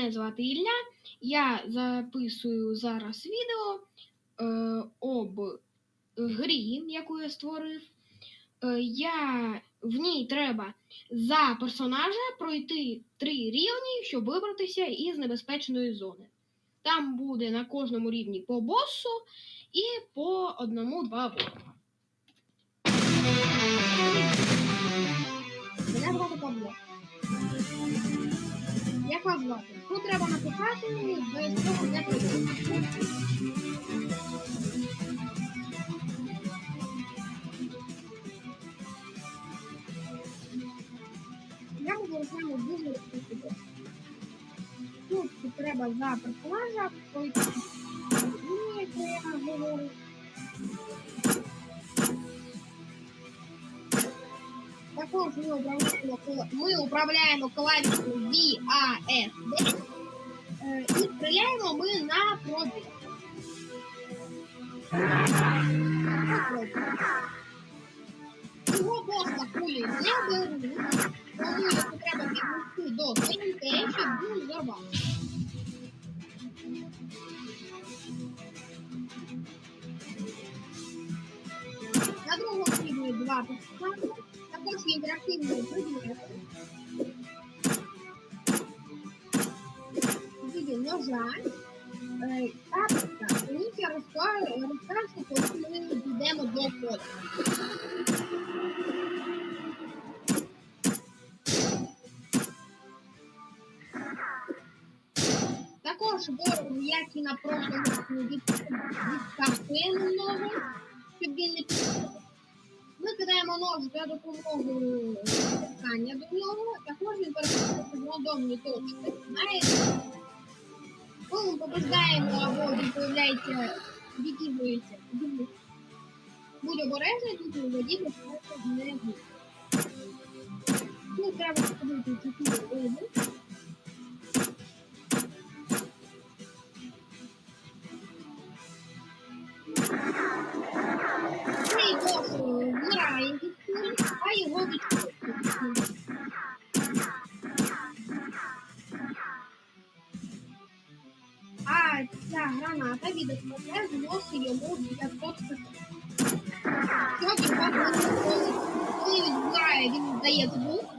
Мене звати Ілля. Я записую зараз відео е, об грі, яку я створив. Е, я, в ній треба за персонажа пройти три рівні, щоб вибратися із небезпечної зони. Там буде на кожному рівні по боссу і по одному-два ворога. Мене звати Павло. Як вас? Тут треба написати, цього не пройде. Я буду розглянути дуже розповідати. Тут треба за персонажа. Ні, це я говорю. Також ми управляємо, ми управляємо клавішою VASD і стріляємо ми на пробіг. Його босса кулі не беруть, тому його треба піднести до ТНТ, щоб він взорвався. На другому рівні два персонажі, також інтерактивні предмети. В виді ножа, е, тапка. Розкажу, розкажу, коли ми дійдемо до поля. Також ворог, як і на прошлому від, відкапує немного, щоб він не підходив. Кидаємо нож за допомогою стискання до нього, також він переходить в рандомні точки. Знаєте, коли ми побеждаємо або він появляється, відігрується, будь обережний, тут у воді просто не буде. Тут треба сходити чотири види. Він вмирає, він дає звук.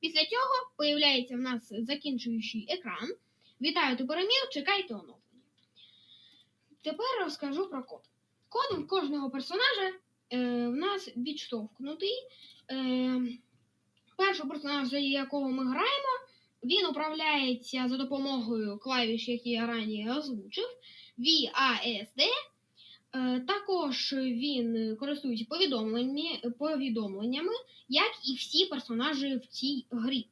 Після цього появляється в нас закінчуючий екран. Вітаю, ти переміг, чекайте оновлення. Тепер розкажу про код. Код в кожного персонажа е, в нас відштовхнутий. Е, першого персонажа, за якого ми граємо, він управляється за допомогою клавіш, які я раніше озвучив, VASD. Е, також він користується повідомленнями, повідомленнями, як і всі персонажі в цій грі.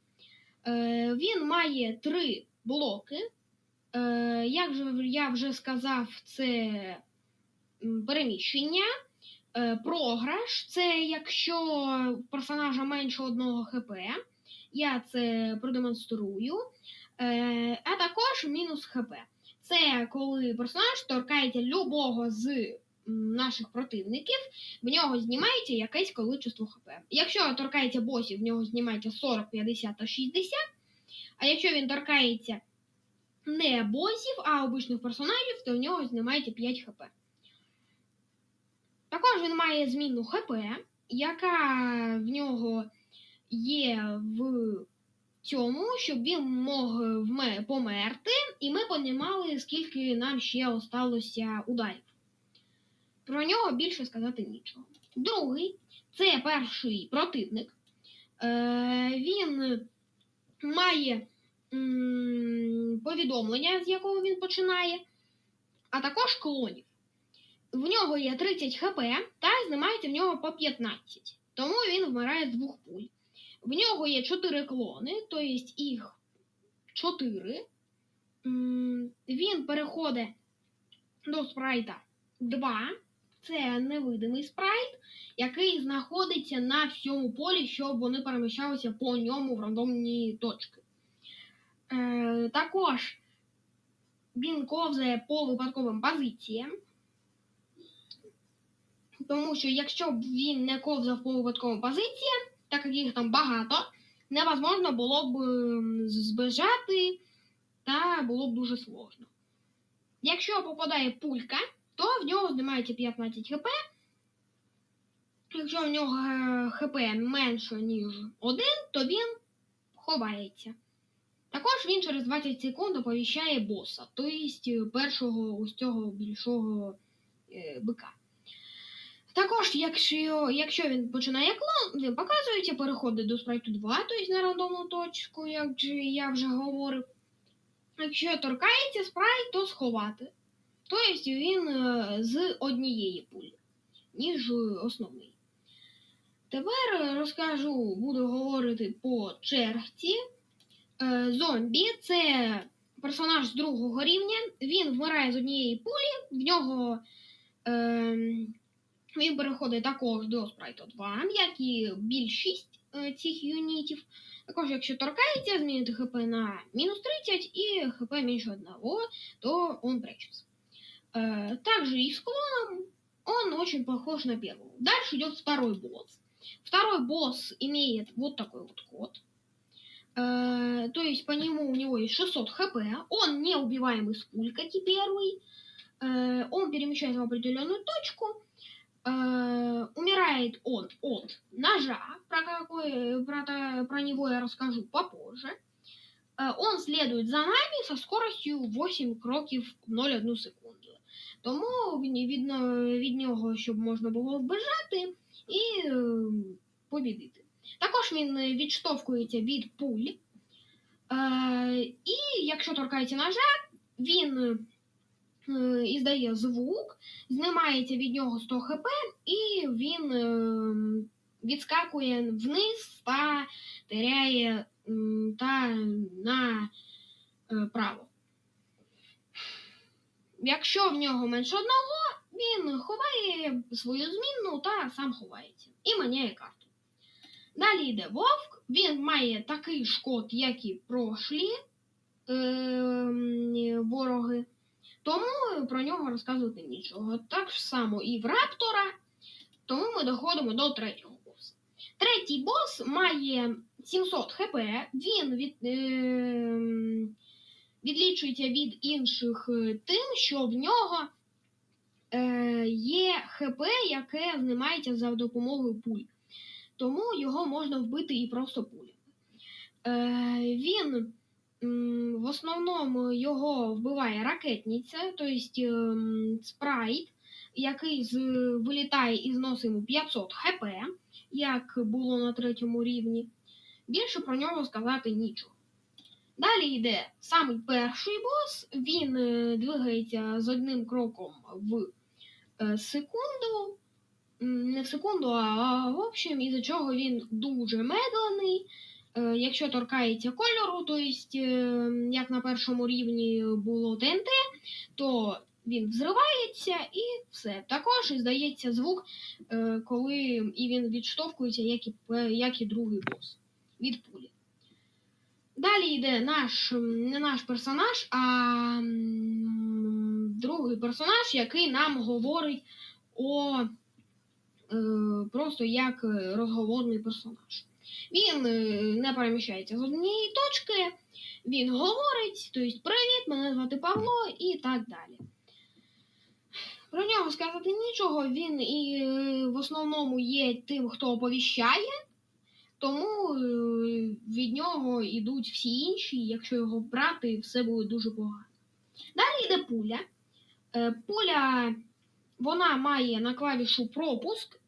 Е, він має три блоки. Е, як я вже сказав, це переміщення. Е, Програш це якщо персонажа менше одного ХП. Я це продемонструю. Е, А також мінус ХП. Це коли персонаж торкається любого з наших противників, в нього знімається якесь количество ХП. Якщо торкається босів, в нього знімається 40, 50 та 60. А якщо він торкається не босів, а обичних персонажів, то в нього знімається 5 ХП. Також він має змінну ХП, яка в нього є в цьому, щоб він мог померти, і ми понімали, скільки нам ще осталося ударів. Про нього більше сказати нічого. Другий це перший противник. Е, він має м, повідомлення, з якого він починає, а також клонів. В нього є 30 хп та знімається в нього по 15. Тому він вмирає з двох пуль. В нього є 4 клони, тобто їх 4. М, Він переходить до спрайта 2. Це невидимий спрайт, який знаходиться на всьому полі, щоб вони переміщалися по ньому в рандомні точки. Е, також він ковзає по випадковим позиціям. Тому що якщо б він не ковзав по випадковим позиціям, так як їх там багато, невозможно було б збежати та було б дуже сложно. Якщо попадає пулька, то в нього знімається 15 хп. Якщо в нього е, хп менше, ніж 1, то він ховається. Також він через 20 секунд оповіщає боса, тобто першого ось цього більшого е, бика. Також, якщо, якщо він починає клон, він показується, переходить до спрайту 2, тобто на рандомну точку, як я вже говорив. Якщо торкається спрайт, то сховати. Тобто він е, з однієї пулі, ніж основний. Тепер розкажу, буду говорити по черзі. Е, Зомбі це персонаж з другого рівня. Він вмирає з однієї пулі, в нього е, він переходить також до спрайту 2, як і більшість е, цих юнітів. Також, якщо торкається, змінити хп на мінус 30 і хп менше 1, то он прячется. Э, также и с клоном он очень похож на первого. Дальше идет второй босс. Второй босс имеет вот такой вот код. Э, то есть по нему у него есть 600 хп. Он неубиваемый с пуль, как и первый. Э, он перемещается в определенную точку. Э, умирает он от ножа, про, какой, про, про него я расскажу попозже. Э, он следует за нами со скоростю 8 кроків в 0,1 секунду. Тому від, від, нього, щоб можна було вбежати і е, побідити. Також він відштовхується від пуль. Е, і якщо торкається ножа, він іздає звук, знімається від нього 100 хп, і він е, відскакує вниз та теряє та на е, право. Якщо в нього менше одного, він ховає свою змінну та сам ховається і маняє карту. Далі йде вовк, він має такий ж код, як і прошлі е, м, вороги, тому про нього розказувати нічого. Так само і в раптора, тому ми доходимо до третього боса. Третій бос має 700 хп, він від, е, відлічується від інших е, тим, що в нього е, є ХП, яке знімається за допомогою пуль. Тому його можна вбити і просто пулями. Е, він в основному його вбиває ракетниця, тобто спрайт, який з, вилітає і зносить йому 500 хп, як було на третьому рівні. Більше про нього сказати нічого. Далі йде самий перший бос. Він е, двигається з одним кроком в е, секунду. Не в секунду, а в общем, із-за чого він дуже медлений. Е, Якщо торкається кольору, то есть, е, як на першому рівні було ТНТ, то він взривається і все. Також здається звук, е, коли і він відштовхується, як і, як і другий бос від пулі. Далі йде наш не наш персонаж, а другий персонаж, який нам говорить о просто як розговорний персонаж. Він е, не переміщається з однієї точки, він говорить, тобто привіт, мене звати Павло і так далі. Про нього сказати нічого, він і е, в основному є тим, хто оповіщає, тому е, від нього йдуть всі інші, якщо його брати, все буде дуже погано. Далі йде пуля. Пуля вона має на клавішу пропуск,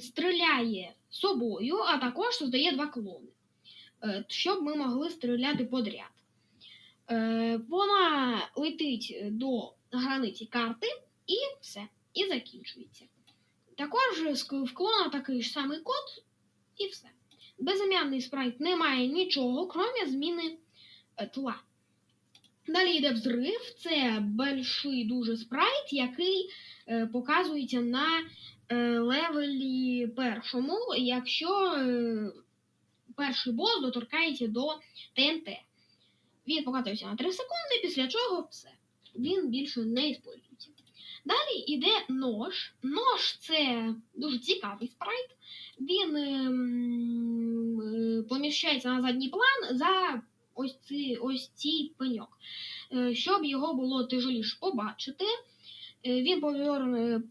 стріляє собою, а також создає два клони, е, щоб ми могли стріляти подряд. Е, Вона летить до границі карти і все, і закінчується. Також в клона такий ж самий код, і все. Безім'яний спрайт не має нічого, крім зміни е, тла. Далі йде взрив, це больший дуже спрайт, який е, показується на е, левелі першому, якщо е, перший бос доторкається до ТНТ. Він показується на 3 секунди, після чого все. Він більше не використовується. Далі йде нож. Нож це дуже цікавий спрайт. Він ем, е, поміщається на задній план за ось, ці, ось цей пеньок. е, щоб його було тяжеліше побачити. Е, Він повернув.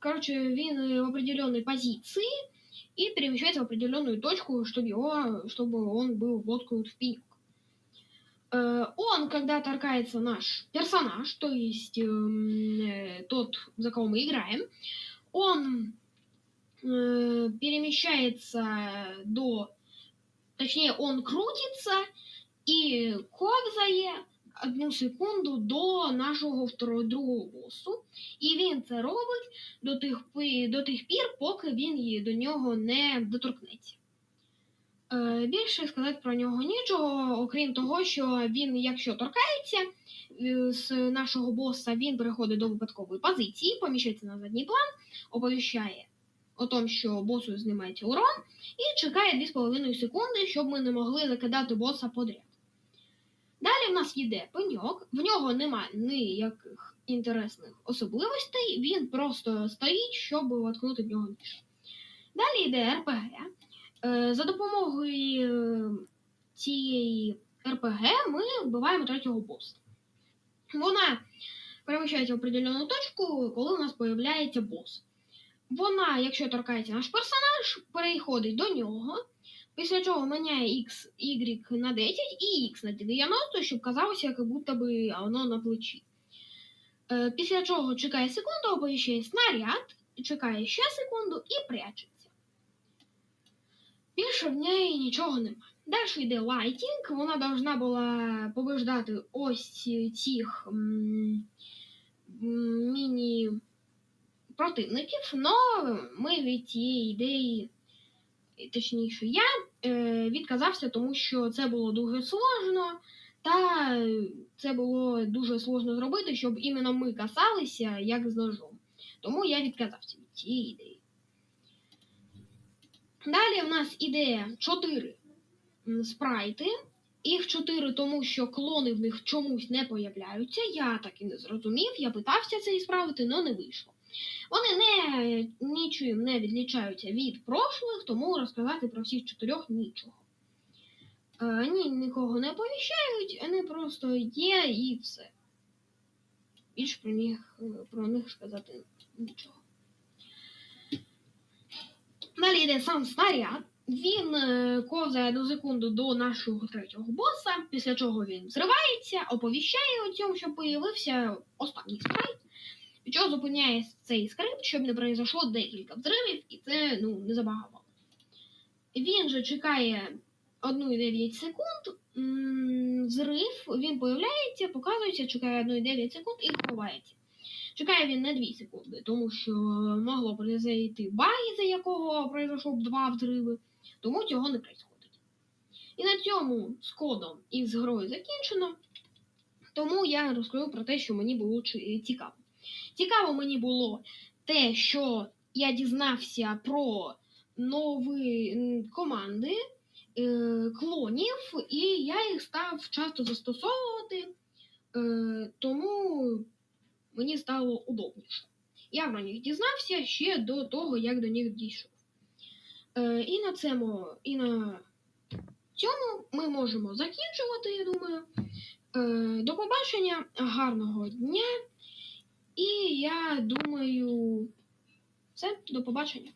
Короче, він е, в определенной позиции и перемещается в определенную точку, чтобы его, чтобы он был воткнут в пенек. Э, Он, когда торкается наш персонаж, то есть эм, э, тот, за кого мы играем, он э, перемещается до, точнее, он крутится и ковзає одну секунду до нашого второго другого босу. І він це робить до тих, до тих пір, поки він її до нього не доторкнеться. Е, більше сказати про нього нічого, окрім того, що він, якщо торкається е, з нашого боса, він переходить до випадкової позиції, поміщається на задній план, оповіщає о том, що босу знімається урон, і чекає 2,5 секунди, щоб ми не могли закидати боса подряд. Далі в нас йде пеньок, в нього немає ніяких інтересних особливостей, він просто стоїть, щоб воткнути в нього ніж. Далі йде РПГ. Е, За допомогою е, цієї РПГ ми вбиваємо третього боса. Вона переміщається в определену точку, коли у нас появляється бос. Вона, якщо торкається наш персонаж, переходить до нього, після чого міняє X, Y на 10 і X на 90, щоб казалося, як будто би воно на плечі. Е, Після чого чекає секунду, оповіщає снаряд, чекає ще секунду і прячеться. Більше в неї нічого нема. Далі йде лайтінг, вона должна була побеждати ось цих м, м, міні противників, але ми від цієї ідеї, точніше, я відказався, тому що це було дуже сложно, та це було дуже сложно зробити, щоб іменно ми касалися як з ножом. Тому я відказався від цієї ідеї. Далі в нас іде 4 спрайти. Їх 4, тому що клони в них чомусь не появляються. Я так і не зрозумів, я питався це ісправити, але не вийшло. Вони не нічим не відлічаються від прошлих, тому розказати про всіх чотирьох нічого. Е, Вони нікого не оповіщають, вони просто є і все. Більш про них, про них сказати нічого. Далі йде сам снаряд. Він е, ковзає до секунду до нашого третього боса, після чого він зривається, оповіщає о цьому, що появився останній спрайт, від чого зупиняє цей скрипт, щоб не произошло декілька взривів, і це ну, не забагато. Він же чекає 1,9 секунд. Взрив, він появляється, показується, чекає 1,9 секунд і ховається. Чекає він не 2 секунди, тому що могло произойти баг, із-за якого пройшов два взриви, тому цього не происходить. І на цьому з кодом і з грою закінчено. Тому я розкажу про те, що мені було цікаво. Цікаво мені було те, що я дізнався про нові команди е, клонів, і я їх став часто застосовувати, е, тому мені стало удобніше. Я про них дізнався ще до того, як до них дійшов. Е, і на цьому, і на цьому ми можемо закінчувати, я думаю. До побачення, гарного дня. І я думаю, все, до побачення.